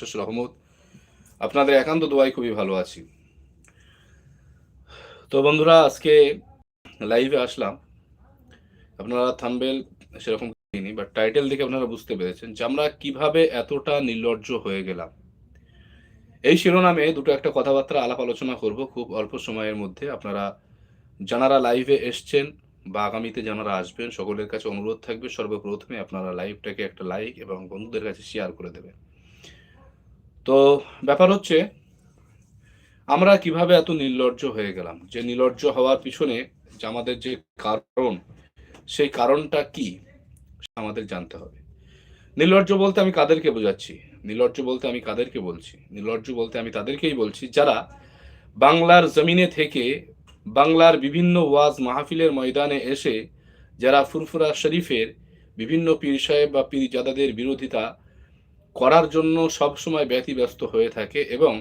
শেষ রহমত, আপনাদের একান্ত দোয়াই খুবই ভালো আছি। তো বন্ধুরা, আজকে লাইভে আসলাম। আপনারা থাম্বেল সেরকম কিনি বাট টাইটেল দেখে আপনারা বুঝতে পেরেছেন যে আমরা কীভাবে এতটা নির্লজ্জ হয়ে গেলাম। এই শিরোনামে দুটো একটা কথাবার্তা আলাপ আলোচনা করব, খুব অল্প সময়ের মধ্যে। আপনারা যারা লাইভে এসছেন বা আগামীতে যারা আসবেন, সকলের কাছে অনুরোধ থাকবে সর্বপ্রথমে আপনারা লাইভটাকে একটা লাইক এবং বন্ধুদের কাছে শেয়ার করে দেবেন। তো ব্যাপার হচ্ছে, আমরা কীভাবে এত নির্লজ্জ হয়ে গেলাম? যে নির্লজ্জ হওয়ার পিছনে যে আমাদের যে কারণ, সেই কারণটা কি আমাদের জানতে হবে। নির্লজ্জ বলতে আমি কাদেরকে বোঝাচ্ছি? নির্লজ্জ বলতে আমি কাদেরকে বলছি? নির্লজ্জ বলতে আমি তাদেরকেই বলছি যারা বাংলার জমিনে থেকে বাংলার বিভিন্ন ওয়াজ মাহফিলের ময়দানে এসে, যারা ফুরফুরা শরীফের বিভিন্ন পীর সাহেব বা পীর জাদাদের বিরোধিতা করার জন্য সবসময় ব্যতিব্যস্ত হয়ে থাকে এবং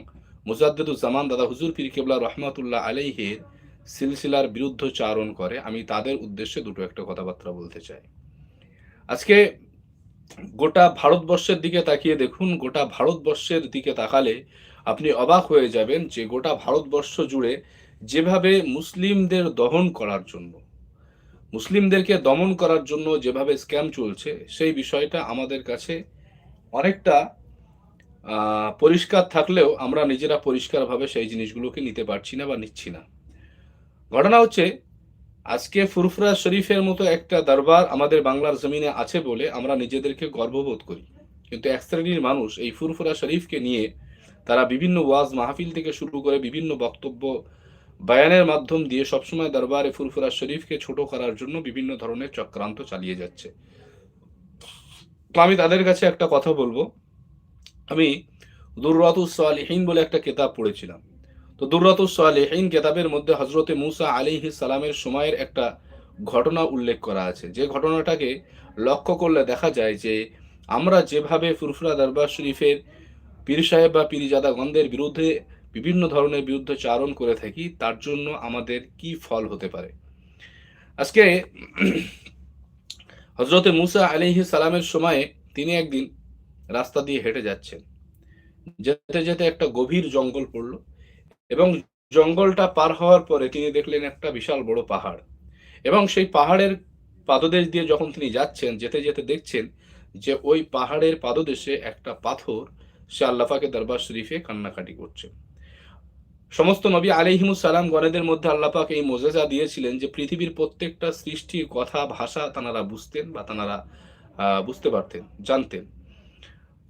মুজাদ্দুজ্জামান দাদা হুজুর পীর কেবলা রহমাতুল্লাহ আলাইহের সিলসিলার বিরুদ্ধচারণ করে। আমি তাদের উদ্দেশ্যে দুটো একটা কথাবার্তা বলতে চাই। আজকে গোটা ভারতবর্ষের দিকে তাকিয়ে দেখুন, গোটা ভারতবর্ষের দিকে তাকালে আপনি অবাক হয়ে যাবেন যে গোটা ভারতবর্ষ জুড়ে যেভাবে মুসলিমদের দহন করার জন্য, মুসলিমদেরকে দমন করার জন্য যেভাবে স্ক্যাম চলছে, সেই বিষয়টা আমাদের কাছে অনেকটা পরিষ্কার থাকলেও আমরা নিজেরা পরিষ্কারভাবে সেই জিনিসগুলোকে নিতে পারছি না বা নিচ্ছি না। ঘটনা হচ্ছে, আজকে ফুরফুরা শরীফের মতো একটা দরবার আমাদের বাংলার জমিনে আছে বলে আমরা নিজেদেরকে গর্ববোধ করি। কিন্তু এক শ্রেণির মানুষ এই ফুরফুরা শরীফকে নিয়ে তারা বিভিন্ন ওয়াজ মাহফিল থেকে শুরু করে বিভিন্ন বক্তব্য বায়ানের মাধ্যম দিয়ে সবসময় দরবারে ফুরফুরা শরীফকে ছোট করার জন্য বিভিন্ন ধরনের চক্রান্ত চালিয়ে যাচ্ছে। তো আমি তাদের কাছে একটা কথা বলব। আমি দুর্রাতুস সালিহিন বলে একটা কেতাব পড়েছিলাম। তো দুর্রাতুস সালিহিন কেতাবের মধ্যে হজরতে মুসা আলিহি সালামের সময়ের একটা ঘটনা উল্লেখ করা আছে। যে ঘটনাটাকে লক্ষ্য করলে দেখা যায় যে আমরা যেভাবে ফুরফুরা দরবার শরীফের পীর সাহেব বা পীরজাদাগণদের বিরুদ্ধে বিভিন্ন ধরনের বিরুদ্ধে চারণ করে থাকি, তার জন্য আমাদের কি ফল হতে পারে? আজকে হজরতে মুসা আলিহি সালামের সময়ে তিনি একদিন রাস্তা দিয়ে হেঁটে যাচ্ছেন। যেতে যেতে একটা গভীর জঙ্গল পড়ল এবং জঙ্গলটা পার হওয়ার পরে তিনি দেখলেন একটা বিশাল বড় পাহাড় এবং সেই পাহাড়ের পাদদেশ দিয়ে যখন তিনি যাচ্ছেন, যেতে যেতে দেখছেন যে ওই পাহাড়ের পাদদেশে একটা পাথর সে আল্লাফাকে দরবার শরীফে কান্নাকাটি করছে। সমস্ত নবী আলিহিমুস সালাম গণেদের মধ্যে আল্লাপাক এই মোজেজা দিয়েছিলেন যে পৃথিবীর প্রত্যেকটা সৃষ্টির কথা, ভাষা তানারা বুঝতেন বা তানারা বুঝতে পারতেন, জানতেন।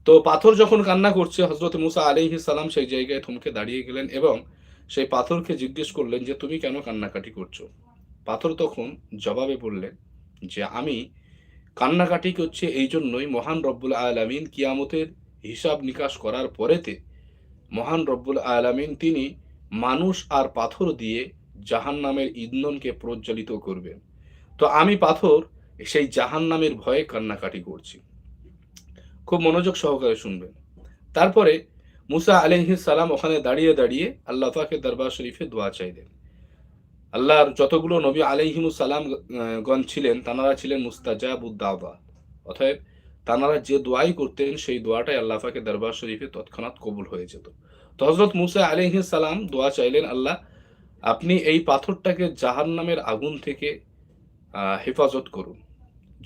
তো পাথর যখন কান্না করছে হজরত মুসা আলিহি সালাম সেই জায়গায় থমকে দাঁড়িয়ে গেলেন এবং সেই পাথরকে জিজ্ঞেস করলেন যে, তুমি কেন কান্নাকাটি করছ? পাথর তখন জবাবে বললেন যে, আমি কান্নাকাটি করছে এই জন্যই মহান রব্বুল আলামিন কিয়ামতের হিসাব নিকাশ করার পরেতে মহান রব্বুল আলামিন তিনি মানুষ আর পাথর দিয়ে জাহান নামের ইন্ধনকে প্রজ্বলিত করবেন তো আমি পাথর, সেই জাহান নামের ভয়ে কান্নাকাটি করছি। খুব মনোযোগ সহকারে শুনবেন। তারপরে মুসা আলহিস সালাম ওখানে দাঁড়িয়ে দাঁড়িয়ে আল্লাহ পাকের দরবার শরীফে দোয়া চাইলেন। আল্লাহর যতগুলো নবী সালাম গণ ছিলেন, তানারা ছিলেন মুস্তাজাবুদ্দাওয়া অতএব তানারা যে দোয়াই করতেন, সেই দোয়াটাই আল্লাহ পাকের দরবার শরীফে তৎক্ষণাৎ কবুল হয়ে যেত। তো হজরত মুসা আলাইহিস সালাম দোয়া চাইলেন, আল্লাহ, আপনি এই পাথরটাকে জাহান নামের আগুন থেকে হেফাজত করুন।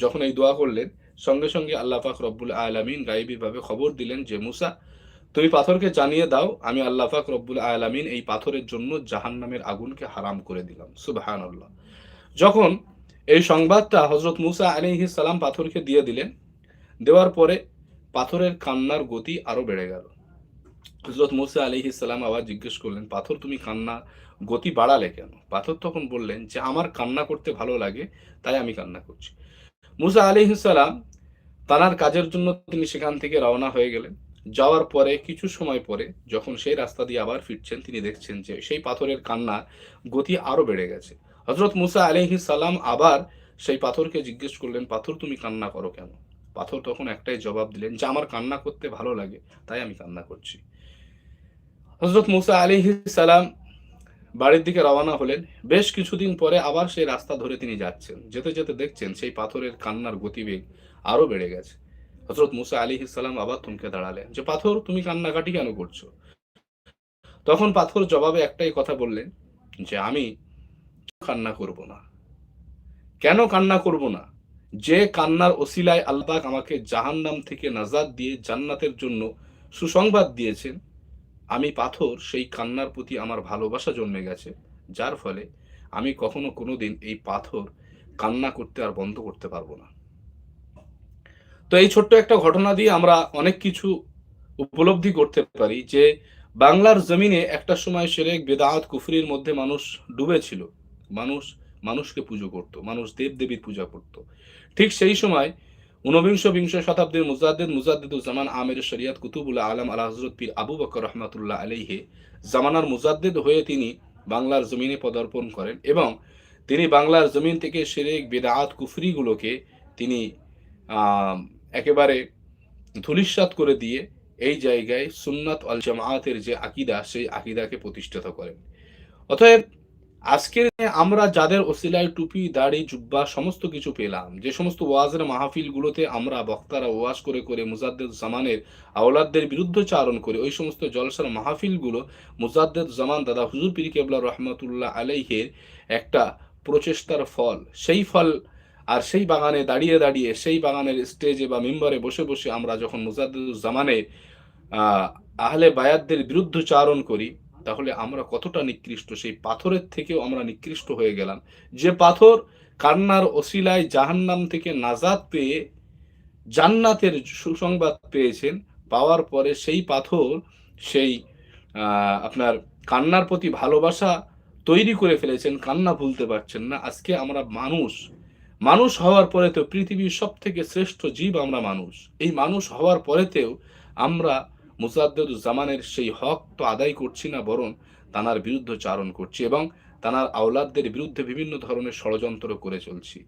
যখন এই দোয়া করলেন, সঙ্গে সঙ্গে আল্লাহ পাক রব্বুল আলামিন গাইবীভাবে খবর দিলেন যে, মুসা, তুমি পাথরকে জানিয়ে দাও, আমি আল্লাহ পাক রব্বুল আলামিন এই পাথরের জন্য জাহান্নামের আগুনকে হারাম করে দিলাম। সুবাহান আল্লাহ যখন এই সংবাদটা হজরত মুসা আলিহি সালাম পাথরকে দিয়ে দিলেন, দেওয়ার পরে পাথরের কান্নার গতি আরও বেড়ে গেল। হজরত মুসা আলিহি সালাম আবার জিজ্ঞেস করলেন, পাথর তুমি কান্না, গতি বাড়ালে কেন? পাথর তখন বললেন যে, আমার কান্না করতে ভালো লাগে, তাই আমি কান্না করছি। মুসা আলিহি সালাম তানার কাজের জন্য তিনি সেখান থেকে রওনা হয়ে গেলেন। যাওয়ার পরে, কিছু সময় পরে, যখন সেই রাস্তা দিয়ে আবার ফিরছেন, তিনি দেখছেন যে, সেই পাথরের কান্না গতি আরও বেড়ে গেছে। হজরত মুসা আলহি সালাম আবার সেই পাথরকে জিজ্ঞেস করলেন, পাথর তুমি কান্না করো কেন? পাথর তখন একটাই জবাব দিলেন যে, আমার কান্না করতে ভালো লাগে, তাই আমি কান্না করছি। হজরত মুসা আলিহি সালাম বাড়ির দিকে রওনা হলেন। বেশ কিছুদিন পরে আবার সেই রাস্তা ধরে তিনি যাচ্ছেন। যেতে যেতে দেখছেন সেই পাথরের কান্নার গতিবেগ আরও বেড়ে গেছে। হজরত মুসা আলী ইসালাম আবার থমকে দাঁড়ালেন। যে, পাথর, তুমি কান্নাকাটি কেন করছ? তখন পাথর জবাবে একটাই কথা বললেন, যে, আমি কান্না করব না। কেন কান্না করব না? যে কান্নার ওসিলায় আল্লাহ আমাকে জাহান্নাম থেকে নাজাদ দিয়ে জান্নাতের জন্য সুসংবাদ দিয়েছেন আমি পাথর সেই কান্নার প্রতি আমার ভালোবাসা জন্মে গেছে, যার ফলে আমি কখনো কোনোদিন এই পাথর কান্না করতে আর বন্ধ করতে পারব না। তো এই ছোট্ট একটা ঘটনা দিয়ে আমরা অনেক কিছু উপলব্ধি করতে পারি যে বাংলার জমিনে একটা সময় সেরেক, বেদাত, কুফরির মধ্যে মানুষ ডুবেছিল। মানুষ, মানুষকে পুজো করত, মানুষ দেব দেবীর পূজা করত। ঠিক সেই সময় ঊনবিংশ বিংশ শতাব্দীর মুজাদ্দিদ মুজাদ্দিদুজ্জামান আমির শরিয়াত কুতুবুল আলম আলা হজরত পীর আবু বকর রহমাতুল্লাহ আলাইহে জামানার মুজাদ্দিদ হয়ে তিনি বাংলার জমিনে পদার্পণ করেন এবং তিনি বাংলার জমিন থেকে সেরেক বেদাত কুফরিগুলোকে তিনি একেবারে ধুলিস্বাত করে দিয়ে এই জায়গায় সুন্নাত আল জামায়াতের যে আকিদা, সেই আকিদাকে প্রতিষ্ঠিত করেন। অতএব আজকের আমরা যাদের ওসিলায় টুপি, দাড়ি, জুব্বা সমস্ত কিছু পেলাম, যে সমস্ত ওয়াজের মাহফিলগুলোতে আমরা বক্তারা ওয়াজ করে করে জামানের আওলাদদের বিরুদ্ধে চারণ করে, ওই সমস্ত জলসার মাহফিলগুলো মুজাদ্দেদ জামান দাদা হুজুর পির কেবলা রহমতুল্লাহ আলাইহের একটা প্রচেষ্টার ফল। সেই ফল আর সেই বাগানে দাঁড়িয়ে দাঁড়িয়ে, সেই বাগানের স্টেজে বা মেম্বারে বসে বসে আমরা যখন জামানে আহলে বায়াতদের বিরুদ্ধচারণ করি তাহলে আমরা কতটা নিকৃষ্ট? সেই পাথরের থেকেও আমরা নিকৃষ্ট হয়ে গেলাম। যে পাথর কান্নার ওসিলায় জাহান্নাম থেকে নাজাদ পেয়ে জান্নাতের সুসংবাদ পেয়েছেন, পাওয়ার পরে সেই পাথর সেই আপনার কান্নার প্রতি ভালোবাসা তৈরি করে ফেলেছেন, কান্না ভুলতে পারছেন না। আজকে আমরা মানুষ মানুষ হওয়ার পরে তো পৃথিবীর সব থেকে শ্রেষ্ঠ জীব আমরা মানুষ। এই মানুষ হওয়ার পরেতেও আমরা জামানের সেই হক তো আদায় করছি না, বরং তানার বিরুদ্ধে চারণ করছি এবং তানার আওলাদদের বিরুদ্ধে বিভিন্ন ধরনের ষড়যন্ত্র করে চলছি।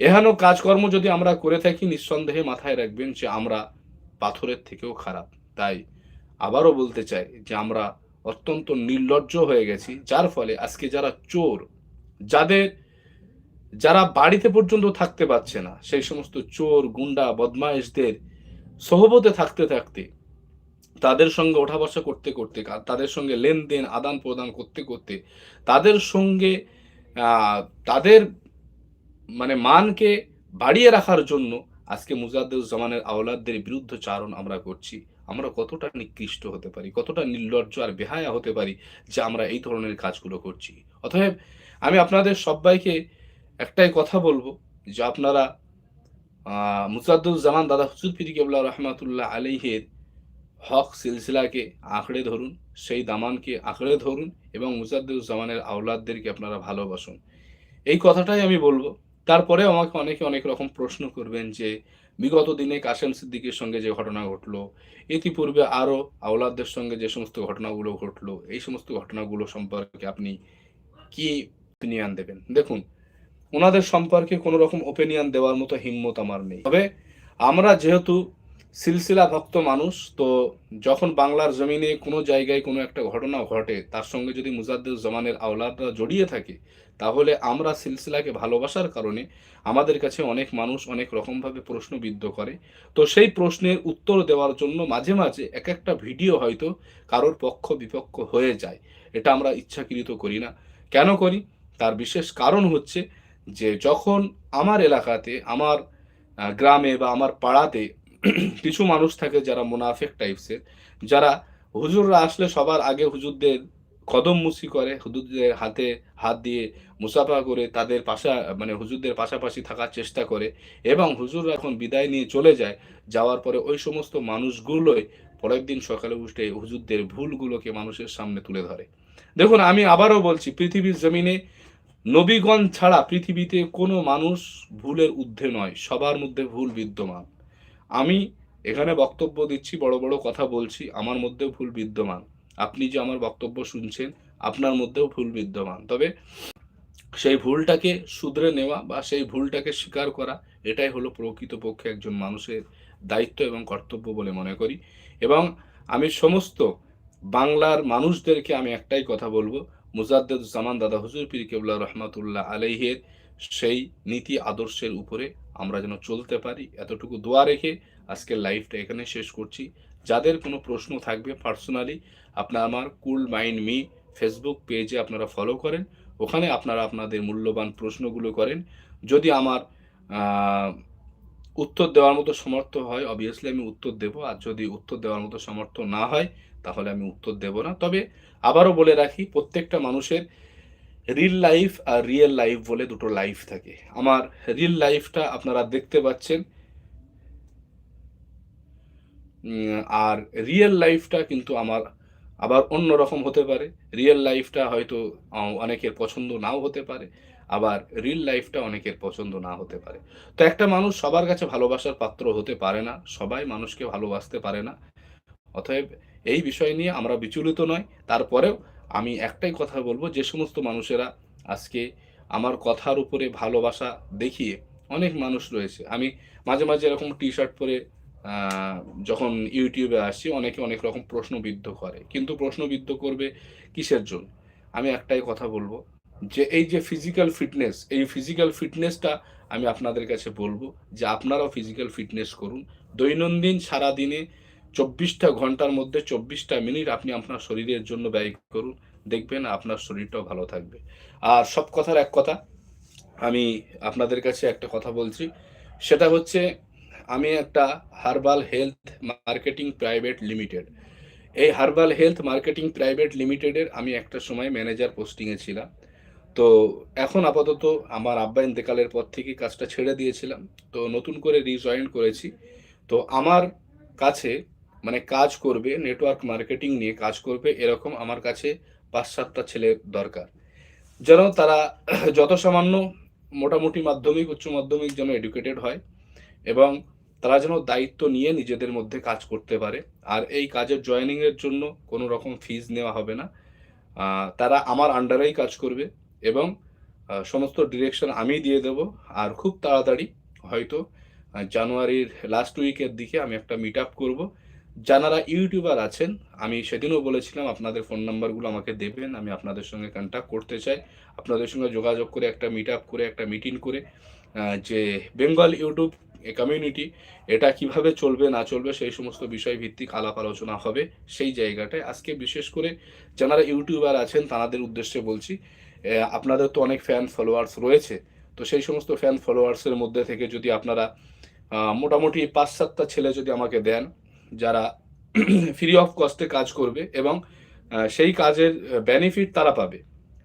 এহেন কাজকর্ম যদি আমরা করে থাকি, নিঃসন্দেহে মাথায় রাখবেন যে আমরা পাথরের থেকেও খারাপ। তাই আবারও বলতে চাই যে আমরা অত্যন্ত নির্লজ্জ হয়ে গেছি, যার ফলে আজকে যারা চোর, যাদের, যারা বাড়িতে পর্যন্ত থাকতে পারছে না, সেই সমস্ত চোর, গুন্ডা, বদমায়েশদের সহবতে থাকতে থাকতে তাদের সঙ্গে ওঠা বসা করতে করতে তাদের সঙ্গে লেনদেন, আদান প্রদান করতে করতে, তাদের সঙ্গে তাদের মানে মানকে বাড়িয়ে রাখার জন্য আজকে মুজাদ্দুজ্জামানের আওলাদদের বিরুদ্ধে চারণ আমরা করছি। আমরা কতটা নিকৃষ্ট হতে পারি, কতটা নির্লজ্জ আর বেহায়া হতে পারি যে আমরা এই ধরনের কাজগুলো করছি। অতএব আমি আপনাদের সবাইকে একটাই কথা বলব যে আপনারা মুজাদ্দুজ্জামান দাদা হুজুর কেবলা রহমাতুল্লাহ আলিহের হক সিলসিলাকে আঁকড়ে ধরুন, সেই দামানকে আঁকড়ে ধরুন এবং মুজাদ্দুজ্জামানের আওলাদদেরকে আপনারা ভালোবাসুন। এই কথাটাই আমি বলব। তারপরে আমাকে অনেকে অনেক রকম প্রশ্ন করবেন যে, বিগত দিনে কাশেম সিদ্দিকের সঙ্গে যে ঘটনা ঘটলো, ইতিপূর্বে আরও আওলাদদের সঙ্গে যে সমস্ত ঘটনাগুলো ঘটলো, এই সমস্ত ঘটনাগুলো সম্পর্কে আপনি কি ওপিনিয়ন দেবেন? দেখুন, ওনাদের সম্পর্কে কোনো রকম ওপিনিয়ন দেওয়ার মতো হিম্মত আমার নেই। তবে আমরা যেহেতু সিলসিলা ভক্ত মানুষ, তো যখন বাংলার জমিনে কোনো জায়গায় কোনো একটা ঘটনা ঘটে, তার সঙ্গে যদি জামানের আওলাদরা জড়িয়ে থাকে, তাহলে আমরা সিলসিলাকে ভালোবাসার কারণে আমাদের কাছে অনেক মানুষ অনেক রকমভাবে প্রশ্নবিদ্ধ করে। তো সেই প্রশ্নের উত্তর দেওয়ার জন্য মাঝে মাঝে এক একটা ভিডিও হয়তো কারোর পক্ষ বিপক্ষ হয়ে যায়, এটা আমরা ইচ্ছাকৃত করি না। কেন করি? তার বিশেষ কারণ হচ্ছে যে যখন আমার এলাকাতে, আমার গ্রামে বা আমার পাড়াতে কিছু মানুষ থাকে যারা মুনাফেক টাইপসের যারা হুজুররা আসলে সবার আগে হুজুরদের কদম মুসি করে, হুজুরদের হাতে হাত দিয়ে মুসাফা করে, তাদের পাশা মানে হুজুরদের পাশাপাশি থাকার চেষ্টা করে এবং হুজুর এখন বিদায় নিয়ে চলে যায়, যাওয়ার পরে ওই সমস্ত মানুষগুলোই পরের দিন সকালে উঠে হুজুরদের ভুলগুলোকে মানুষের সামনে তুলে ধরে। দেখুন, আমি আবারও বলছি, পৃথিবীর জমিনে নবীগণ ছাড়া পৃথিবীতে কোনো মানুষ ভুলের ঊর্ধ্বে নয়, সবার মধ্যে ভুল বিদ্যমান। আমি এখানে বক্তব্য দিচ্ছি, বড় বড় কথা বলছি, আমার মধ্যেও ভুল বিদ্যমান। আপনি যে আমার বক্তব্য শুনছেন, আপনার মধ্যেও ভুল বিদ্যমান। তবে সেই ভুলটাকে শুধরে নেওয়া বা সেই ভুলটাকে স্বীকার করা, এটাই হলো প্রকৃতপক্ষে একজন মানুষের দায়িত্ব এবং কর্তব্য বলে মনে করি। এবং আমি সমস্ত বাংলার মানুষদেরকে আমি একটাই কথা বলব জামান দাদা হুজুর পীর কেবলা রহমাতুল্লাহ আলাইহের সেই নীতি, আদর্শের উপরে আমরা যেন চলতে পারি। এতটুকু দোয়া রেখে আজকের লাইভটা এখানে শেষ করছি। যাদের কোনো প্রশ্ন থাকবে পার্সোনালি আপনার আমার কুল মাইন্ড মি ফেসবুক পেজে আপনারা ফলো করেন। ওখানে আপনারা আপনাদের মূল্যবান প্রশ্নগুলো করেন। যদি আমার উত্তর দেওয়ার মতো সমর্থ হয় অবভিয়াসলি আমি উত্তর দেব। আর যদি উত্তর দেওয়ার মতো সমর্থ না হয়, তাহলে আমি উত্তর দেব না। তবে আবারও বলে রাখি, প্রত্যেকটা মানুষের রিল লাইফ আর রিয়েল লাইফ বলে দুটো লাইফ থাকে। আমার রিল লাইফটা আপনারা দেখতে পাচ্ছেন। আর রিয়েল লাইফটা কিন্তু আমার আবার অন্য রকম হতে পারে। রিয়েল লাইফটা হয়তো অনেকের পছন্দ নাও হতে পারে। আবার রিল লাইফটা অনেকের পছন্দ না হতে পারে। তো একটা মানুষ সবার কাছে ভালোবাসার পাত্র হতে পারে না। সবাই মানুষকে ভালোবাসতে পারে না। অতএব এই বিষয় নিয়ে আমরা বিচলিত নয়। তারপরেও আমি একটাই কথা বলব, যে সমস্ত মানুষেরা আজকে আমার কথার উপরে ভালোবাসা দেখিয়ে অনেক মানুষ রয়েছে। আমি মাঝে মাঝে এরকম টি শার্ট পরে যখন ইউটিউবে আসি, অনেকে অনেক রকম প্রশ্নবিদ্ধ করে। কিন্তু প্রশ্নবিদ্ধ করবে কিসের জন্য? আমি একটাই কথা বলব, যে এই যে ফিজিক্যাল ফিটনেস এই ফিজিক্যাল ফিটনেসটা আমি আপনাদের কাছে বলব, যে আপনারাও ফিজিক্যাল ফিটনেস করুন। দৈনন্দিন সারা দিনে চব্বিশটা ঘণ্টার মধ্যে চব্বিশটা মিনিট আপনি আপনার শরীরের জন্য ব্যয় করুন, দেখবেন আপনার শরীরটাও ভালো থাকবে। আর সব কথার এক কথা, আমি আপনাদের কাছে একটা কথা বলছি, সেটা হচ্ছে আমি একটা herbal health marketing private limited. এই হার্বাল হেলথ মার্কেটিং প্রাইভেট লিমিটেডের আমি একটা সময় ম্যানেজার পোস্টিংয়ে ছিলাম। তো এখন আপাতত আমার আব্বা ইন্তেকালের পর থেকে কাজটা ছেড়ে দিয়েছিলাম। তো নতুন করে রিজয়েন করেছি। তো আমার কাছে মানে কাজ করবে নেটওয়ার্ক মার্কেটিং নিয়ে কাজ করবে, এরকম আমার কাছে পাঁচ সাতটা ছেলে দরকার। যেন তারা যত সামান্য মোটামুটি মাধ্যমিক, উচ্চ মাধ্যমিক যেন এডুকেটেড হয় এবং তারা যেন দায়িত্ব নিয়ে নিজেদের মধ্যে কাজ করতে পারে। আর এই কাজের জয়েনিং এর জন্য কোনো রকম ফিজ নেওয়া হবে না। তারা আমার আন্ডারেই কাজ করবে এবং সমস্ত ডিরেকশন আমি দিয়ে দেব। আর খুব তাড়াতাড়ি হয়তো জানুয়ারির লাস্ট উইকের দিকে আমি একটা মিট আপ করব। যারা ইউটিউবার আছেন, আমি সেদিনও বলেছিলাম, আপনাদের ফোন নাম্বারগুলো আমাকে দেবেন, আমি আপনাদের সঙ্গে কন্ট্যাক্ট করতে চাই। আপনাদের সঙ্গে যোগাযোগ করে, একটা মিট আপ করে, একটা মিটিং করে যে বেঙ্গল ইউটিউব কমিউনিটি এটা কীভাবে চলবে, না চলবে, সেই সমস্ত বিষয় ভিত্তিক আলাপ আলোচনা হবে সেই জায়গাটায়। আজকে বিশেষ করে যারা ইউটিউবার আছেন, তাদের উদ্দেশ্যে বলছি আপনাদের তো অনেক ফ্যান ফলোয়ার্স রয়েছে, তো সেই সমস্ত ফ্যান ফলোয়ার্সের মধ্যে থেকে যদি আপনারা মোটামুটি পাঁচ সাতটা ছেলে যদি আমাকে দেন যারা ফ্রি অফ কস্টে কাজ করবে এবং সেই কাজের বেনিফিট তারা পাবে।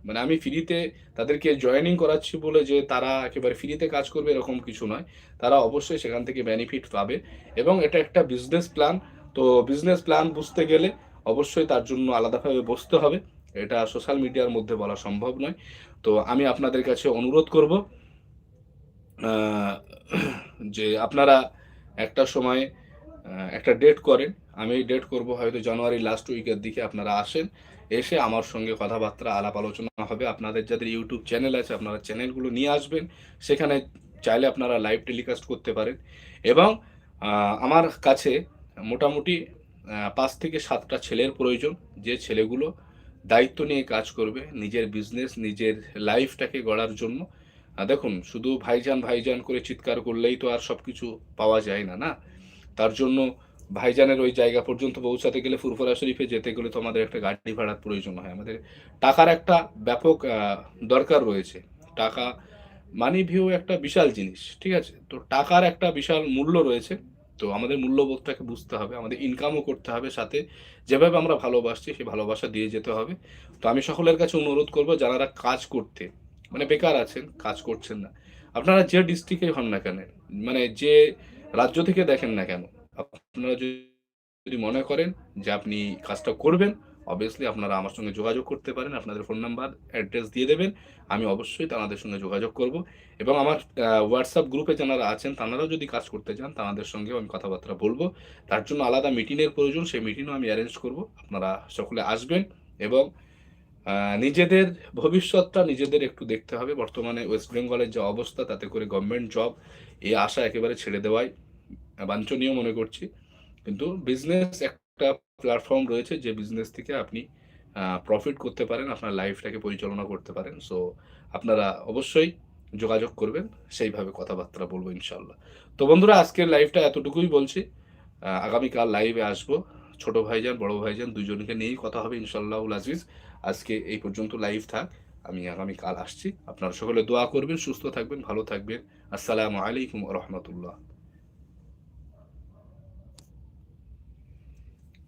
মানে আমি ফ্রিতে তাদেরকে জয়েনিং করাচ্ছি বলে যে তারা একেবারে ফ্রিতে কাজ করবে এরকম কিছু নয়। তারা অবশ্যই সেখান থেকে বেনিফিট পাবে এবং এটা একটা বিজনেস প্ল্যান তো বিজনেস প্ল্যান বুঝতে গেলে অবশ্যই তার জন্য আলাদাভাবে বসতে হবে। এটা সোশ্যাল মিডিয়ার মধ্যে বলা সম্ভব নয়। তো আমি আপনাদের কাছে অনুরোধ করব যে আপনারা একটা সময় একটা ডেট করেন। আমি ডেট করব হয়তো জানুয়ারি লাস্ট উইকের দিকে আপনারা আসেন। এসে আমার সঙ্গে কথাবার্তা, আলাপ আলোচনা হবে। আপনাদের যাদের ইউটিউব চ্যানেল আছে, আপনারা চ্যানেলগুলো নিয়ে আসবেন। সেখানে চাইলে আপনারা লাইভ টেলিকাস্ট করতে পারেন। এবং আমার কাছে মোটামুটি পাঁচ থেকে সাতটা ছেলের প্রয়োজন। যে ছেলেগুলো দায়িত্ব নিয়ে কাজ করবে নিজের বিজনেস নিজের লাইফটাকে গড়ার জন্য। দেখুন, শুধু ভাইজান ভাইজান করে চিৎকার করলেই তো আর সব কিছু পাওয়া যায় না না? তার জন্য ভাইজানের ওই জায়গা পর্যন্ত পৌঁছাতে গেলে ফুরফুরা শরীফে যেতে গেলে তো আমাদের একটা গাড়ি ভাড়ার প্রয়োজন হয়। আমাদের টাকার একটা ব্যাপক দরকার রয়েছে। টাকা মানি ভিউ একটা বিশাল জিনিস, ঠিক আছে? তো টাকার একটা বিশাল মূল্য রয়েছে। তো আমাদের মূল্যবোধটাকে বুঝতে হবে, আমাদের ইনকামও করতে হবে, সাথে যেভাবে আমরা ভালোবাসছি, সেই ভালোবাসা দিয়ে যেতে হবে। তো আমি সকলের কাছে অনুরোধ করব, যারা কাজ করতে মানে বেকার আছেন, কাজ করছেন না, আপনারা যে ডিস্ট্রিক্টে হন না কেন মানে যে রাজ্য থেকে দেখেন না কেন? আপনারা যদি মনে করেন যে আপনি কাজটা করবেন অবভিয়াসলি আপনারা আমার সঙ্গে যোগাযোগ করতে পারেন, আপনাদের ফোন নাম্বার অ্যাড্রেস দিয়ে দেবেন, আমি অবশ্যই তাদের সঙ্গে যোগাযোগ করব এবং আমার হোয়াটসঅ্যাপ গ্রুপে যারা আছেন, তারাও যদি কাজ করতে চান, তাদের সঙ্গেও আমি কথাবার্তা বলব। তার জন্য আলাদা মিটিংয়ের প্রয়োজন, সেই মিটিংও আমি অ্যারেঞ্জ করব। আপনারা সকলে আসবেন এবং নিজেদের ভবিষ্যৎটা নিজেদের একটু দেখতে হবে। বর্তমানে ওয়েস্ট বেঙ্গলের যে অবস্থা, তাতে করে গভর্নমেন্ট জব এই আশা একেবারে ছেড়ে দেওয়াই বাঞ্ছনীয় মনে করছি। কিন্তু বিজনেস একটা প্ল্যাটফর্ম রয়েছে যে বিজনেস থেকে আপনি প্রফিট করতে পারেন, আপনার লাইফটাকে পরিচালনা করতে পারেন। সো আপনারা অবশ্যই যোগাযোগ করবেন, সেইভাবে কথাবার্তা বলব ইনশাল্লাহ তো বন্ধুরা, আজকের লাইভটা এতটুকুই বলছি। আগামীকাল লাইভে আসব। ছোট ভাইজান, বড় ভাইজান দুজনকে নিয়েই কথা হবে ইনশাল্লাহ আজিজ। আজকে এই পর্যন্ত লাইভ থাক। আমি আগামীকাল আসছি। আপনারা সকলে দোয়া করবেন সুস্থ থাকবেন ভালো থাকবেন। আসসালামু আলাইকুম রহমতুল্লাহ।